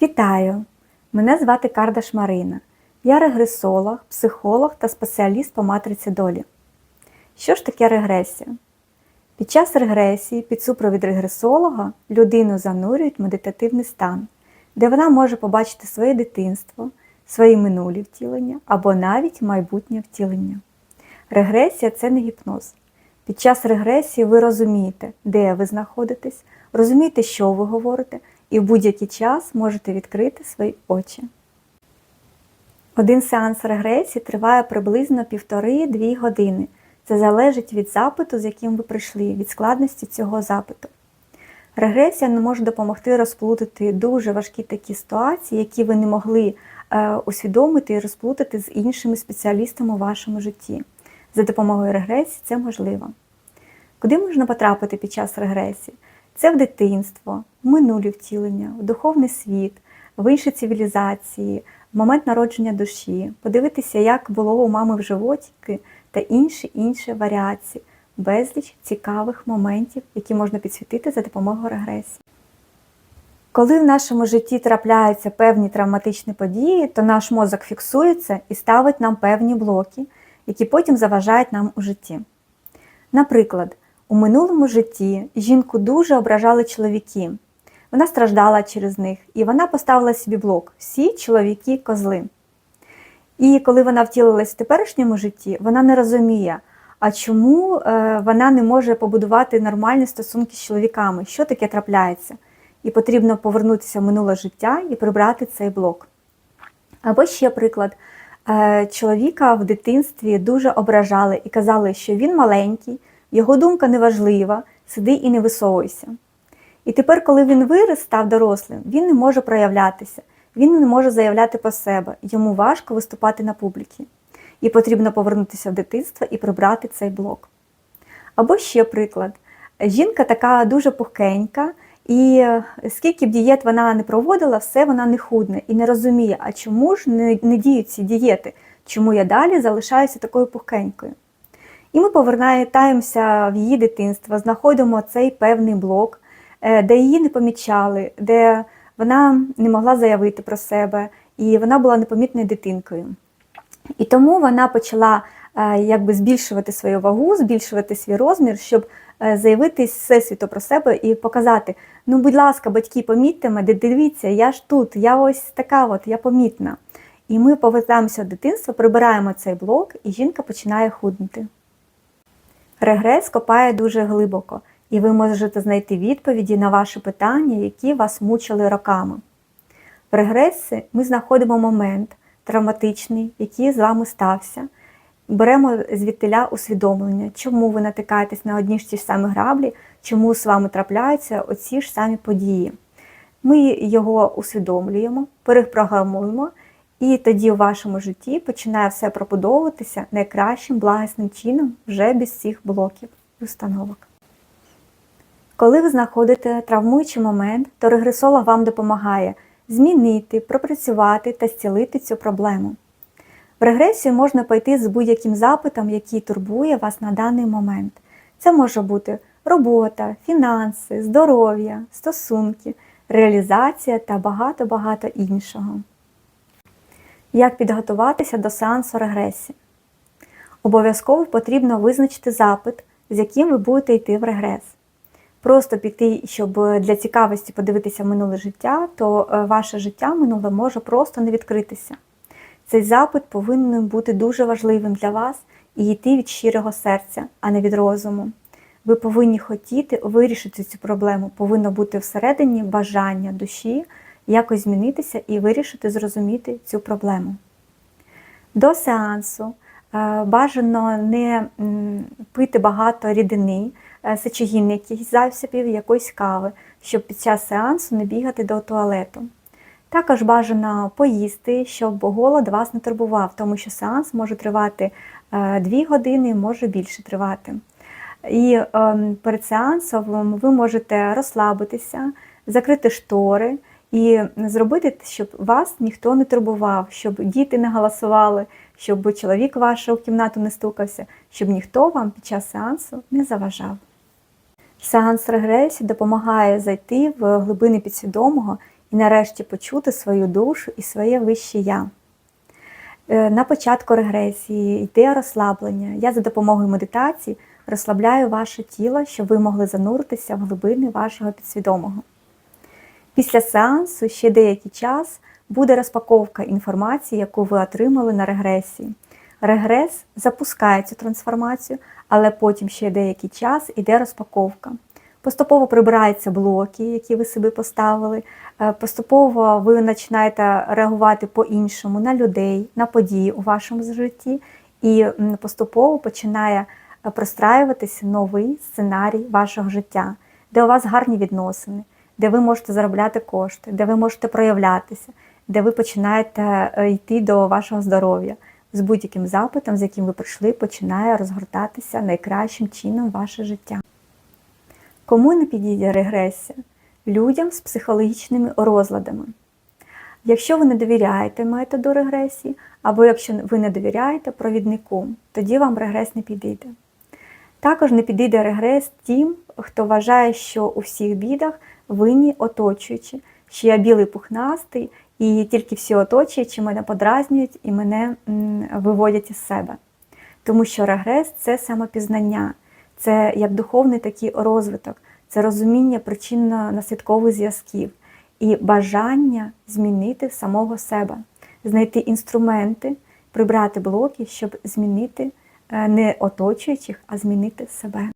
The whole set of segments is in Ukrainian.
Вітаю! Мене звати Кардаш Марина. Я регресолог, психолог та спеціаліст по матриці долі. Що ж таке регресія? Під час регресії під супровід регресолога людину занурюють в медитативний стан, де вона може побачити своє дитинство, свої минулі втілення або навіть майбутнє втілення. Регресія це не гіпноз. Під час регресії ви розумієте, де ви знаходитесь, розумієте, що ви говорите, і в будь-який час можете відкрити свої очі. Один сеанс регресії триває приблизно півтори-дві години. Це залежить від запиту, з яким ви прийшли, від складності цього запиту. Регресія не може допомогти розплутати дуже важкі такі ситуації, які ви не могли е, усвідомити і розплутати з іншими спеціалістами у вашому житті. За допомогою регресії це можливо. Куди можна потрапити під час регресії? Це в дитинство, в минулі втілення, в духовний світ, в інші цивілізації, в момент народження душі, подивитися, як було у мами в животіки та інші інші варіації, безліч цікавих моментів, які можна підсвітити за допомогою регресії. Коли в нашому житті трапляються певні травматичні події, то наш мозок фіксується і ставить нам певні блоки, які потім заважають нам у житті. Наприклад, у минулому житті жінку дуже ображали чоловіки. Вона страждала через них, і вона поставила собі блок всі чоловіки козли. І коли вона втілилась в теперішньому житті, вона не розуміє, а чому е, вона не може побудувати нормальні стосунки з чоловіками, що таке трапляється. І потрібно повернутися в минуле життя і прибрати цей блок. Або ще приклад. Е, Чоловіка в дитинстві дуже ображали і казали, що він маленький, його думка неважлива, сиди і не висовуйся. І тепер, коли він виріс, став дорослим, він не може проявлятися, він не може заявляти по себе, йому важко виступати на публіці. І потрібно повернутися в дитинство і прибрати цей блок. Або ще приклад: жінка така дуже пухкенька, і скільки б дієт вона не проводила, все вона не худне і не розуміє, а чому ж не, не діють ці дієти, чому я далі залишаюся такою пухкенькою. І ми повертаємося в її дитинство, знаходимо цей певний блок, е, де її не помічали, де вона не могла заявити про себе, і вона була непомітною дитинкою. І тому вона почала е, якби збільшувати свою вагу, збільшувати свій розмір, щоб е, заявити всесвіту про себе і показати: ну, будь ласка, батьки, помітьте мене, дивіться, я ж тут, я ось така, от, я помітна. І ми повертаємося в дитинство, прибираємо цей блок, і жінка починає худнути. Регрес копає дуже глибоко, і ви можете знайти відповіді на ваші питання, які вас мучили роками. В регресі ми знаходимо момент травматичний, який з вами стався. Беремо звідтиля усвідомлення, чому ви натикаєтесь на одні ж ті ж самі граблі, чому з вами трапляються оці ж самі події. Ми його усвідомлюємо, перепрограмуємо, і тоді у вашому житті починає все пробудовуватися найкращим благісним чином вже без цих блоків і установок. Коли ви знаходите травмуючий момент, то регресолог вам допомагає змінити, пропрацювати та зцілити цю проблему. В регресію можна пойти з будь-яким запитом, який турбує вас на даний момент. Це може бути робота, фінанси, здоров'я, стосунки, реалізація та багато-багато іншого. Як підготуватися до сеансу регресії? Обов'язково потрібно визначити запит, з яким ви будете йти в регрес. Просто піти, щоб для цікавості подивитися минуле життя, то е, ваше життя минуле може просто не відкритися. Цей запит повинен бути дуже важливим для вас і йти від щирого серця, а не від розуму. Ви повинні хотіти вирішити цю проблему, повинно бути всередині бажання душі якось змінитися і вирішити зрозуміти цю проблему. До сеансу е, бажано не пити багато рідини, е, сечогінних засобів, якоїсь кави, щоб під час сеансу не бігати до туалету. Також бажано поїсти, щоб голод вас не турбував, тому що сеанс може тривати 2 години, може більше тривати. І ем, перед сеансом ви можете розслабитися, закрити штори і зробити, щоб вас ніхто не турбував, щоб діти не голосували, щоб чоловік ваш в кімнату не стукався, щоб ніхто вам під час сеансу не заважав. Сеанс регресії допомагає зайти в глибини підсвідомого і нарешті почути свою душу і своє вище я. Е, На початку регресії йде розслаблення. Я за допомогою медитації розслабляю ваше тіло, щоб ви могли зануритися в глибини вашого підсвідомого. Після сеансу ще деякий час буде розпаковка інформації, яку ви отримали на регресії. Регрес запускає цю трансформацію, але потім ще деякий час іде розпаковка. Поступово прибираються блоки, які ви собі поставили. Е, Поступово ви починаєте реагувати по-іншому на людей, на події у вашому житті, і поступово починає е, простраюватися новий сценарій вашого життя, де у вас гарні відносини, де ви можете заробляти кошти, де ви можете проявлятися, де ви починаєте е, йти до вашого здоров'я. З будь-яким запитом, з яким ви прийшли, починає розгортатися найкращим чином ваше життя. Кому не підійде регресія? Людям з психологічними розладами. Якщо ви не довіряєте методу регресії, або якщо ви не довіряєте провіднику, тоді вам регрес не підійде. Також не підійде регрес тим, хто вважає, що у всіх бідах винні оточуючі, що я білий пухнастий, і тільки всі оточуючі мене подразнюють і мене виводять із себе. Тому що регрес це самопізнання, це як духовний такий розвиток, це розуміння причинно-наслідкових зв'язків і бажання змінити самого себе, знайти інструменти, прибрати блоки, щоб змінити е, не оточуючих, а змінити себе.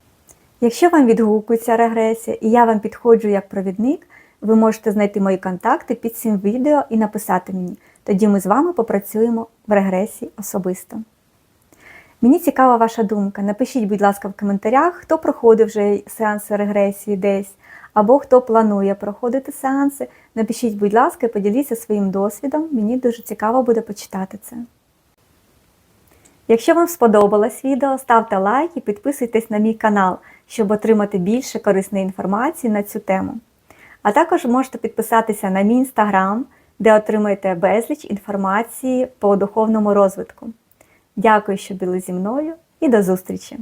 Якщо вам відгукується регресія і я вам підходжу як провідник, ви можете знайти мої контакти під цим відео і написати мені. Тоді ми з вами попрацюємо в регресії особисто. Мені цікава ваша думка. Напишіть, будь ласка, в коментарях, хто проходив вже сеанси регресії десь, або хто планує проходити сеанси. Напишіть, будь ласка, і поділіться своїм досвідом. Мені дуже цікаво буде почитати це. Якщо вам сподобалось відео, ставте лайк і підписуйтесь на мій канал, щоб отримати більше корисної інформації на цю тему. А також можете підписатися на мій інстаграм, де отримаєте безліч інформації по духовному розвитку. Дякую, що були зі мною і до зустрічі!